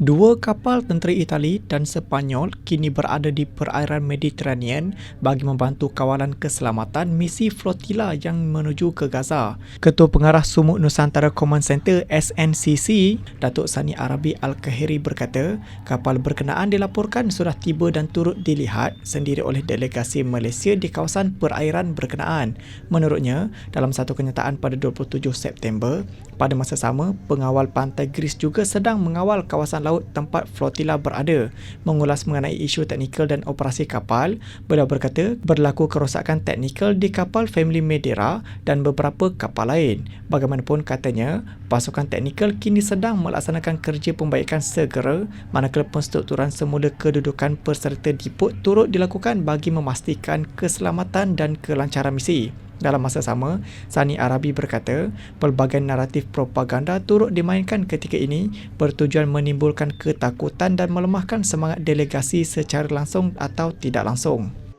Dua kapal tentera Itali dan Sepanyol kini berada di perairan Mediterranean bagi membantu kawalan keselamatan misi flotila yang menuju ke Gaza. Ketua Pengarah Sumuk Nusantara Command Center SNCC, Datuk Sani Arabi Al-Kahiri berkata, kapal berkenaan dilaporkan sudah tiba dan turut dilihat sendiri oleh delegasi Malaysia di kawasan perairan berkenaan. Menurutnya, dalam satu kenyataan pada 27 September, pada masa sama, pengawal pantai Gris juga sedang mengawal kawasan laut tempat flotila berada. Mengulas mengenai isu teknikal dan operasi kapal, beliau berkata berlaku kerosakan teknikal di kapal Family Medera dan beberapa kapal lain. Bagaimanapun katanya, pasukan teknikal kini sedang melaksanakan kerja pembaikan segera manakala penstrukturan semula kedudukan peserta diput turut dilakukan bagi memastikan keselamatan dan kelancaran misi. Dalam masa sama, Sani Arabi berkata, pelbagai naratif propaganda turut dimainkan ketika ini bertujuan menimbulkan ketakutan dan melemahkan semangat delegasi secara langsung atau tidak langsung.